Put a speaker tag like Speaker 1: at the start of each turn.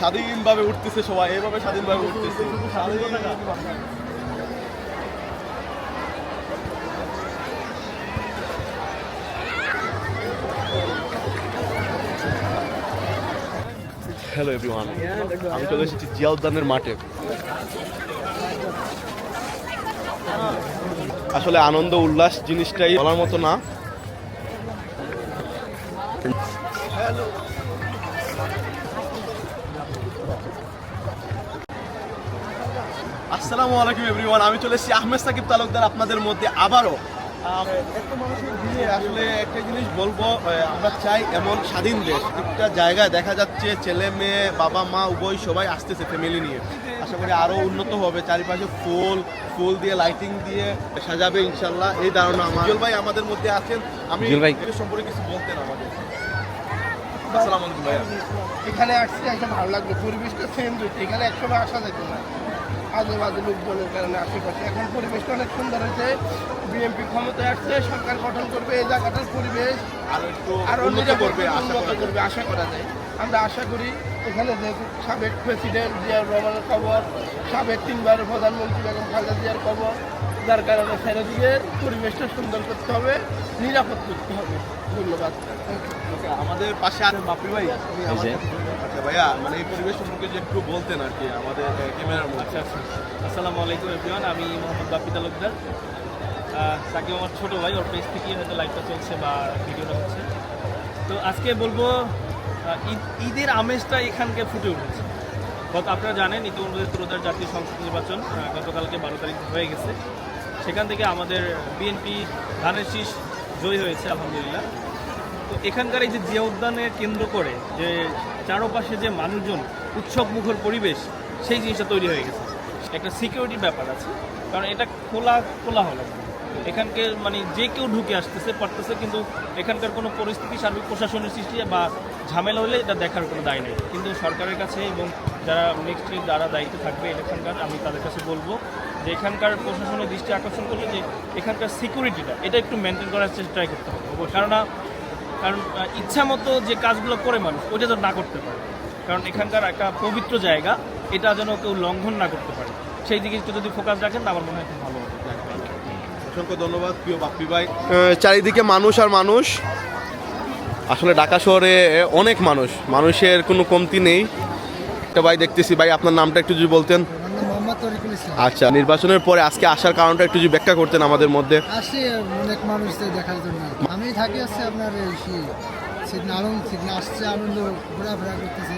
Speaker 1: স্বাধীনভাবে উঠতেছে সবাই, এভাবে স্বাধীনভাবে উঠতেছে। হ্যালো এভরিওয়ান আমি চলে এসেছি জিয়া উদ্যানের মাঠে। আসলে আনন্দ, উল্লাস জিনিসটাই বলার মতো না। আসসালামু আলাইকুম এভরিওয়ান আমি চলে এসেছি আহমেদ সাকিব তালুকদার আপনাদের মধ্যে আবারও। এত মানুষের ভিড়ে আসলে একটা জিনিস বলব আমরা চাই এমন স্বাধীন দেশ। একটা জায়গায় দেখা যাচ্ছে ছেলে মেয়ে বাবা মা উভয় সবাই আসতেছে ফ্যামিলি নিয়ে। আশা করি আরও উন্নত হবে চারিপাশে ফুল ফুল দিয়ে লাইটিং দিয়ে সাজাবে ইনশাল্লাহ। এই ধারণা আমার। ভাই আমাদের মধ্যে আছেন। আমি
Speaker 2: ভাই।
Speaker 1: সম্পর্কে কিছু বলতেন আমাদের। আসসালামু আলাইকুম ভাইয়া।
Speaker 3: এখানে আসছি একটা ভালো লাগল। পরিবেশটা সেম রয়েছে এখানে একসময় আসা যেত না। আজে বাজে লোকজনের কারণে আশেপাশে। এখন পরিবেশটা অনেক সুন্দর হয়েছে। বিএনপি ক্ষমতায় আসছে সরকার গঠন করবে এই জায়গাটার পরিবেশ।
Speaker 1: আরও একটু
Speaker 3: আরও
Speaker 1: উন্নত করবে আশা করা যায়।
Speaker 3: আমরা আশা করি এখানে যে সাবেক প্রেসিডেন্ট জিয়াউর রহমানের খবর সাবেক তিনবার প্রধানমন্ত্রী বেগম খালেদা জিয়ার খবর যার কারণে দিয়ে পরিবেশটা সুন্দর করতে হবে নিরাপদ করতে হবে। ধন্যবাদ।
Speaker 1: আচ্ছা, আমাদের পাশে আর বাপি ভাই। আচ্ছা ভাইয়া মানে এই পরিবেশ সম্পর্কে যে একটু বলতেন আর কি আমাদের ক্যামেরার মধ্যে।
Speaker 4: আচ্ছা আচ্ছা। আসসালামু আলাইকুম এভরিওয়ান আমি মোহাম্মদ বাপি তালুকদার। সাকিব আমার ছোটো ভাই ওর পেজ থেকে হয়তো লাইভটা চলছে বা ভিডিওটা হচ্ছে। তো আজকে বলব ঈদের আমেজটা এখানকে ফুটে উঠেছে। গত আপনারা জানেন, ইতিমধ্যে ত্রোদার জাতীয় সংসদ নির্বাচন গতকালকে বারো তারিখ হয়ে গেছে। সেখান থেকে আমাদের বিএনপি ধানের শীষ জয়ী হয়েছে, আলহামদুলিল্লাহ। তো এখানকার এই যে জিয়া উদ্যানে কেন্দ্র করে যে চারপাশে যে মানুষজন উৎসব মুখর পরিবেশ, সেই জিনিসটা তৈরি হয়ে গেছে। একটা সিকিউরিটির ব্যাপার আছে, কারণ এটা খোলা খোলা হলো এখানকার মানে যে কেউ ঢুকে আসতেছে, পারতেছে, কিন্তু এখানকার কোনো পরিস্থিতি, সার্বিক প্রশাসনের সৃষ্টি বা ঝামেলা হলে এটা দেখার কোনো দায় নেই। কিন্তু সরকারের কাছে এবং যারা নেক্সট যারা দায়িত্বে থাকবে এখানকার, আমি তাদের কাছে বলব যে এখানকার প্রশাসনের দৃষ্টি আকর্ষণ করলে যে এখানকার সিকিউরিটিটা এটা একটু মেনটেন করার চেষ্টা করতে হবে। কারণ কারণ ইচ্ছা মতো যে কাজগুলো করে মানুষ, ওইটা তো না করতে পারে। কারণ এখানকার একটা পবিত্র জায়গা, এটা যেন কেউ লঙ্ঘন না করতে পারে। সেই দিকে একটু যদি ফোকাস রাখেন আমার মনে হয় খুব ভালো হবে।
Speaker 1: অসংখ্য ধন্যবাদ প্রিয় বাপ্পি ভাই। চারিদিকে মানুষ আর মানুষ। আসলে ঢাকা শহরে অনেক মানুষ। মানুষের কোনো কমতি নেই। একটা ভাই দেখতেছি ভাই আপনার নামটা একটু যদি বলতেন। আচ্ছা নির্বাচনের পরে আজকে আসার কারণটা একটু যদি ব্যাখ্যা করতেন আমাদের মধ্যে।
Speaker 5: আসছি অনেক মানুষদের দেখার জন্য। আমি থাকি হচ্ছে আপনার সেই আনন্দ ঘোরাফেরা করতেছে।